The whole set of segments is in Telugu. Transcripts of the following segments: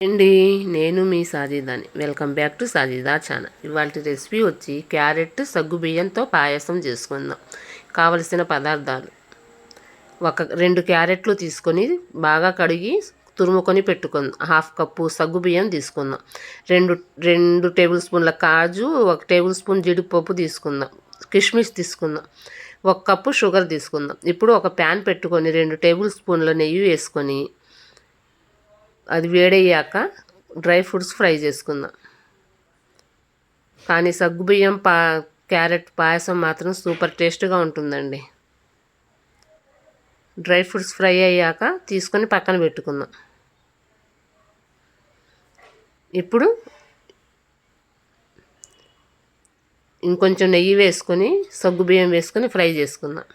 అండి నేను మీ సాజీదాని. Welcome back to Sajida channel. ఇవాళ రెసిపీ వచ్చి క్యారెట్ సగ్గు బియ్యంతో పాయసం చేసుకుందాం. కావలసిన పదార్థాలు. ఒక రెండు క్యారెట్లు తీసుకొని బాగా కడిగి తురుముకొని పెట్టుకుందాం. హాఫ్ కప్పు సగ్గు బియ్యం తీసుకుందాం. రెండు రెండు టేబుల్ స్పూన్ల కాజు ఒక టేబుల్ స్పూన్ జీడిపప్పు తీసుకుందాం. కిష్మిష్ తీసుకుందాం. ఒక కప్పు షుగర్ తీసుకుందాం. ఇప్పుడు ఒక ప్యాన్ పెట్టుకొని రెండు టేబుల్ స్పూన్ల నెయ్యి వేసుకొని అది వేడయ్యాక డ్రై ఫ్రూట్స్ ఫ్రై చేసుకుందాం. కానీ సగ్గుబియ్యం పా క్యారెట్ పాయసం మాత్రం సూపర్ టేస్ట్గా ఉంటుందండి. డ్రై ఫ్రూట్స్ ఫ్రై అయ్యాక తీసుకొని పక్కన పెట్టుకుందాం. ఇప్పుడు ఇంకొంచెం నెయ్యి వేసుకొని సగ్గుబియ్యం వేసుకొని ఫ్రై చేసుకుందాం.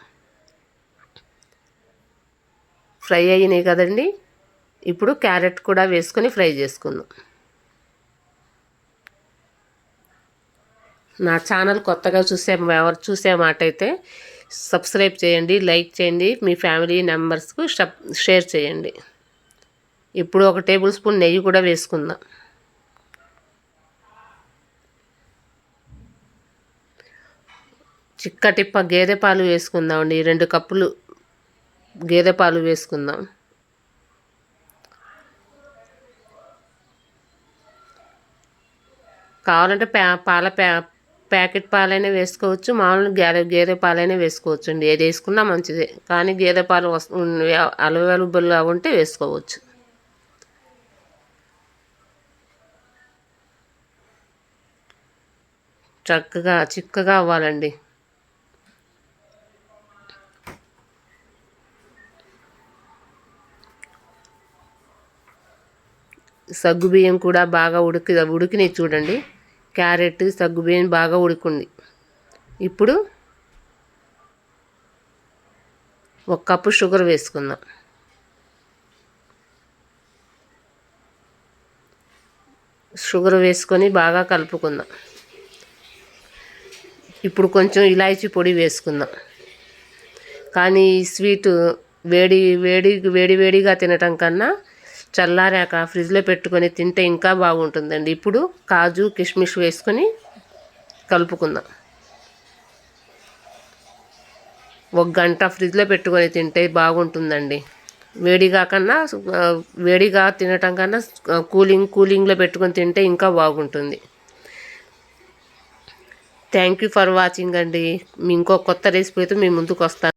ఫ్రై అయినాయి కదండి. ఇప్పుడు క్యారెట్ కూడా వేసుకొని ఫ్రై చేసుకుందాం. నా ఛానల్ కొత్తగా చూసే ఎవరు చూసే మాట అయితే సబ్స్క్రైబ్ చేయండి లైక్ చేయండి మీ ఫ్యామిలీ మెంబర్స్కు షేర్ చేయండి. ఇప్పుడు ఒక టేబుల్ స్పూన్ నెయ్యి కూడా వేసుకుందాం. చిక్కటిప్ప గేదె పాలు వేసుకుందాం అండి రెండు కప్పులు గేదె పాలు వేసుకుందాం. కావాలంటే ప్యా పాల ప్యా ప్యాకెట్ పాలైనా వేసుకోవచ్చు. మామూలు గేదె గేదె పాలైనా వేసుకోవచ్చు అండి ఏది వేసుకున్నా మంచిదే. కానీ గేదె పాలు వస్తు అవైలబుల్గా ఉంటే వేసుకోవచ్చు. చక్కగా చిక్కగా అవ్వాలండి. సగ్గుబియ్యం కూడా బాగా ఉడికి ఉడికినాయి చూడండి. క్యారెట్ సగ్గుబియ్యం బాగా ఉడికింది. ఇప్పుడు ఒక కప్పు షుగర్ వేసుకుందాం. షుగర్ వేసుకొని బాగా కలుపుకుందాం. ఇప్పుడు కొంచెం ఇలాచీ పొడి వేసుకుందాం. కానీ ఈ స్వీటు వేడి వేడి వేడి వేడిగా తినటం కన్నా చల్లారాక ఫ్రిడ్జ్లో పెట్టుకొని తింటే ఇంకా బాగుంటుందండి. ఇప్పుడు కాజు కిష్మిష్ వేసుకొని కలుపుకుందాం. ఒక గంట ఫ్రిడ్జ్లో పెట్టుకొని తింటే బాగుంటుందండి. వేడిగా కన్నా వేడిగా తినటం కన్నా కూలింగ్ కూలింగ్లో పెట్టుకొని తింటే ఇంకా బాగుంటుంది. థ్యాంక్ యూ ఫర్ వాచింగ్ అండి. ఇంకో కొత్త రెసిపీతో మీ ముందుకు వస్తాను